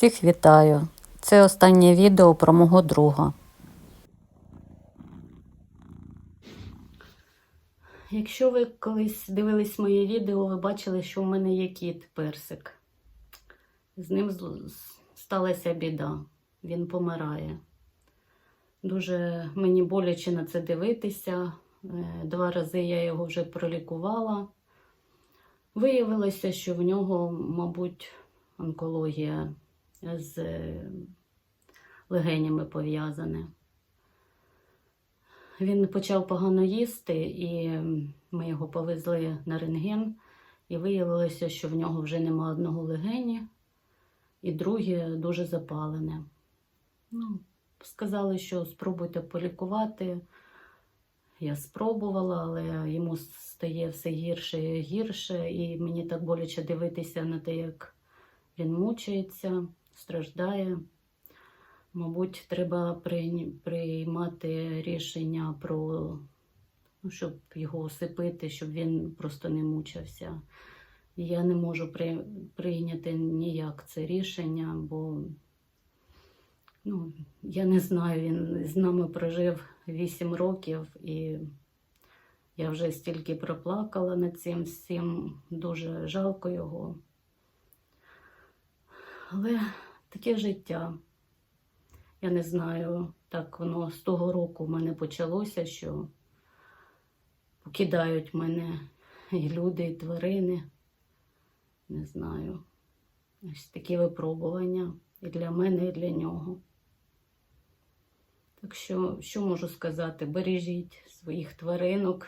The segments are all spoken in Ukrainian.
Всіх вітаю! Це останнє відео про мого друга. Якщо ви колись дивились моє відео, ви бачили, що в мене є кіт персик. З ним сталася біда. Він помирає. Дуже мені боляче на це дивитися. Е, Два рази я його вже пролікувала. Виявилося, що в нього, мабуть, онкологія з е, легенями пов'язане. Він почав погано їсти, і ми його повезли на рентген, і виявилося, що в нього вже нема одного легені, і друге дуже запалене. Ну, сказали, що спробуйте полікувати. Я спробувала, але йому стає все гірше і гірше, і мені так боляче дивитися на те, як він мучається, страждає. Мабуть, треба приймати рішення про, ну, щоб його осипити, щоб він просто не мучився. Я не можу при, прийняти ніяк це рішення, бо ну, я не знаю, він з нами прожив 8 років, і я вже стільки проплакала над цим всім, дуже жалко його. Але таке життя. Я не знаю, так воно з того року в мене почалося, що покидають мене і люди, і тварини. Не знаю. Ось такі випробування і для мене, і для нього. Так що, що можу сказати? Бережіть своїх тваринок.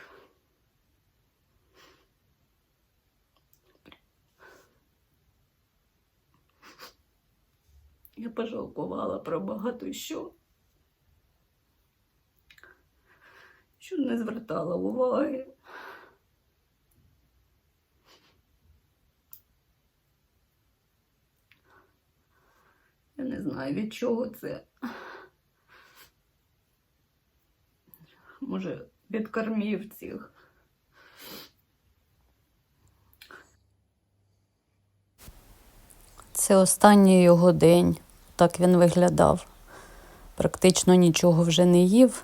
Я пожалкувала про багато що. Що не звертала уваги. Я не знаю, від чого це. Може, від кормів цих. Це останній його день. Так він виглядав. Практично нічого вже не їв.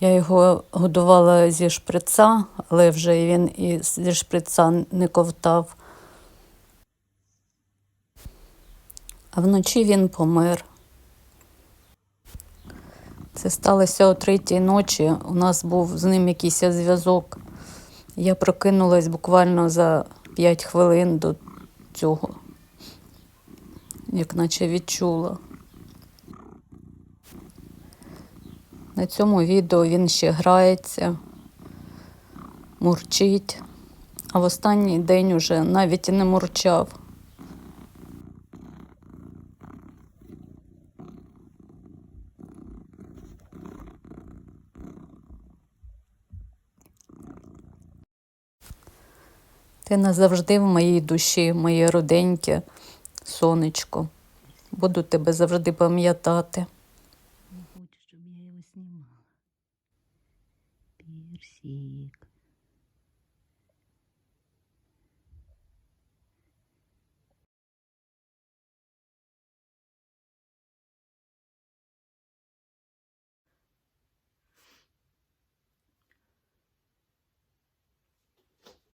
Я його годувала зі шприца, але вже він і зі шприца не ковтав. А вночі він помер. Це сталося о третій ночі. У нас був з ним якийсь зв'язок. Я прокинулась буквально за 5 хвилин до цього, як наче відчула. На цьому відео він ще грається, мурчить, а в останній день уже навіть і не мурчав. Ти назавжди в моїй душі, моє руденьке сонечко. Буду тебе завжди пам'ятати. Не хочу, щоб я його знімала. Пірсі.